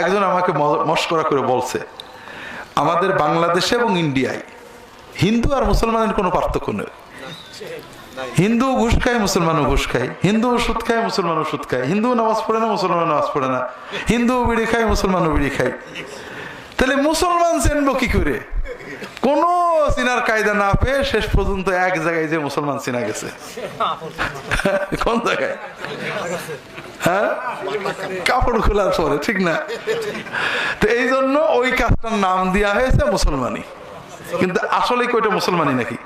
একজন আমাকে মস্করা করে বলছে, আমাদের বাংলাদেশে এবং ইন্ডিয়ায় হিন্দু আর মুসলমানের কোনো পার্থক্য নেই। হিন্দু ঘুষ খায়, মুসলমানও ঘুষ খায়। হিন্দু সুদ খায়, মুসলমানও সুদ খায়। হিন্দু নামাজ পড়ে না মুসলমান নামাজ পড়ে না। হিন্দু বিড়ি খায়, মুসলমানও বিড়ি খায়। তাহলে মুসলমান চেনবো কি করে? কোন চিনার কায়দা না পেয়ে শেষ পর্যন্ত এক জায়গায় যে মুসলমান চিনা গেছে। কোন জায়গায়? হ্যাঁ? কাপড় খোলার পরে, ঠিক না? তো এই জন্য ওই কাজটার নাম দেওয়া হয়েছে মুসলমানি। কিন্তু আসলে কি ওইটা মুসলমানি নাকি?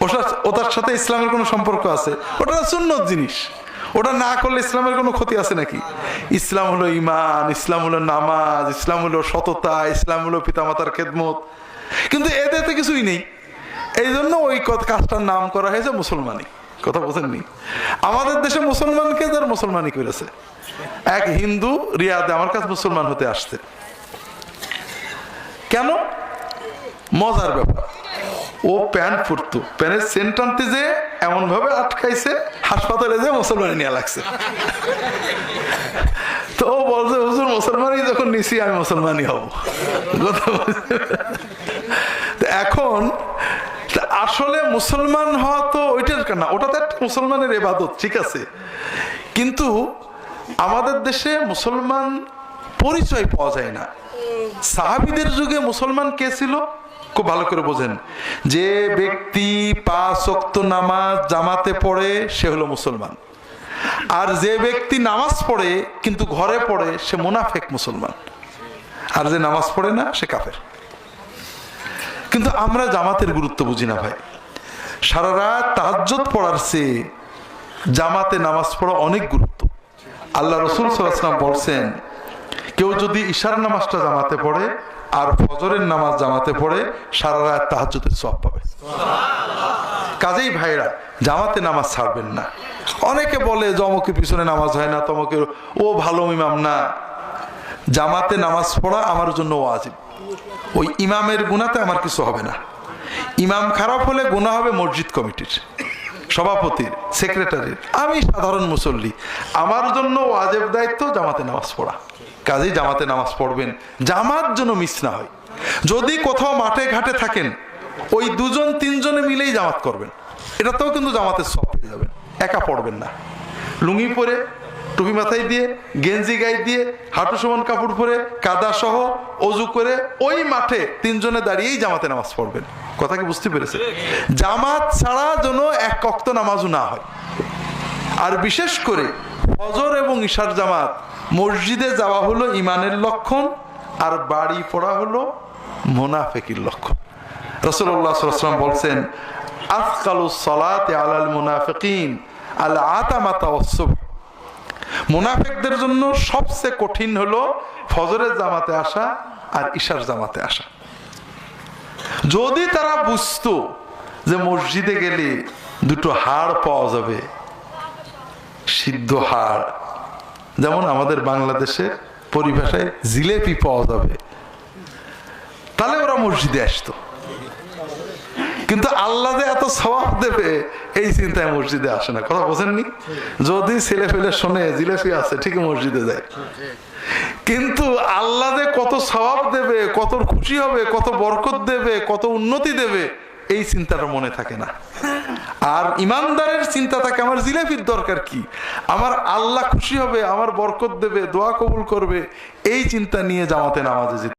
ওটা, ওটার সাথে ইসলামের কোনো সম্পর্ক আছে? ওটা সুন্নত জিনিস। ওটা না করলে ইসলামের কোনো ক্ষতি আছে নাকি? ইসলাম হলো ইমান ইসলাম হলো নামাজ, ইসলাম হলো সততা, ইসলাম হলো পিতামাতার খেদমত। কিন্তু এদের তো কিছুই নেই। এই জন্য ওই কাজটার নাম করা হয়েছে মুসলমানি। কথা বোঝেননি আমাদের দেশে মুসলমানকে যার মুসলমানি করেছে। এক হিন্দু রিয়াদে আমার কাছে মুসলমান হতে আসছে। কেন? মজার ব্যাপার। ও প্যান্ট পরতো প্যান্টের সেন্ট আনতে যে এমন ভাবে আটকাইছে, হাসপাতালে যে মুসলমানি নিয়ে লাগছে। তো ও বলছে, হুজুর, মুসলমানই যখন নিছি, আমি মুসলমানই হব। এখন আসলে মুসলমান হওয়া তো ওইটার কেন ওটা তো একটা মুসলমানের এবাদত ঠিক আছে? কিন্তু আমাদের দেশে মুসলমান পরিচয় পাওয়া যায় না। সাহাবিদের যুগে মুসলমান কে ছিল? খুব ভালো করে বোঝেন। যে ব্যক্তি পাঁচ নামাজ জামাতে পড়ে, সে হলো মুসলমান। আর যে ব্যক্তি নামাজ পড়ে, কিন্তু ঘরে পড়ে, সে মুনাফেক মুসলমান। আর যে নামাজ পড়ে না, সে কাফের। কিন্তু আমরা জামাতের গুরুত্ব বুঝি না ভাই। সারা রাত তাহাজ্জত পড়ার চেয়ে জামাতে নামাজ পড়া অনেক গুরুত্ব। আল্লাহ রসুল সাল্লাম বলছেন কেউ যদি ঈশার নামাজটা জামাতে পড়ে আর ফজরের নামাজ জামাতে পড়ে সারা রাত তাহাজ্জতের সব পাবে। কাজেই ভাইরা জামাতে নামাজ ছাড়বেন না। অনেকে বলে অমুকের পিছনে নামাজ হয় না তমকে ও ভালো ইমাম না। জামাতে নামাজ পড়া আমার জন্য ওয়াজিব। ওই ইমামের গুণাতে আমার কিছু হবে না। ইমাম খারাপ হলে গুণা হবে মসজিদ কমিটির, সভাপতির, সেক্রেটারির। আমি সাধারণ মুসল্লি। আমার জন্য ওয়াজেব দায়িত্ব জামাতে নামাজ পড়া। কাজেই জামাতে নামাজ পড়বেন, জামাত যেন মিস না হয়। যদি কোথাও মাঠে ঘাটে থাকেন, ওই দুজন তিনজনে মিলেই জামাত করবেন। এটাতেও কিন্তু জামাতের সব পেয়ে যাবেন। একা পড়বেন না। লুঙ্গি পরে টুপি মাথায় দিয়ে, গেঞ্জি গায়ে দিয়ে, হাঁটু সমান কাপড় পরে, কাদা সহ অজু করে ওই মাঠে তিনজনে দাঁড়িয়েই জামাতে নামাজ পড়বেন। কথা কি বুঝতে পেরেছে জামাত ছাড়া যেন এক কক্ত নামাজও না হয়। আর বিশেষ করে ফজর এবং ঈশার জামাত, মসজিদে যাওয়া হলো ইমানের লক্ষণ আর বাড়ি পড়া হলো মোনাফেকির লক্ষণ। রসুল্লাহ বলছেন আফকালু সলাতে আলাল মুনাফিকিন, আল আতামাতা ওয়াসসুবহ মুনাফেকদের জন্য সবচেয়ে কঠিন হলো ফজরের জামাতে আসা আর ঈশার জামাতে আসা। যদি তারা বুঝতো যে মসজিদে গেলে দুটো হাড় পাওয়া যাবে, সিদ্ধ হাড়, যেমন আমাদের বাংলাদেশে পরিভাষায় জিলেপি পাওয়া যাবে, তাহলে ওরা মসজিদে আসতো। কিন্তু আল্লাহ যে এত স্বভাব দেবে, এই চিন্তায় মসজিদে আসে না। কথা বোঝেননি? যদি ছেলে ফেলে শোনে, জিলেপি আছে, ঠিকই মসজিদে যায়। কিন্তু আল্লাহ যে কত স্বভাব দেবে, কত খুশি হবে, কত বরকত দেবে, কত উন্নতি দেবে, এই চিন্তাটা মনে থাকে না। আর ইমানদারের চিন্তা থাকে, আমার জিলেপির দরকার কি? আমার আল্লাহ খুশি হবে, আমার বরকত দেবে, দোয়া কবুল করবে, এই চিন্তা নিয়ে জামাতে নামাজে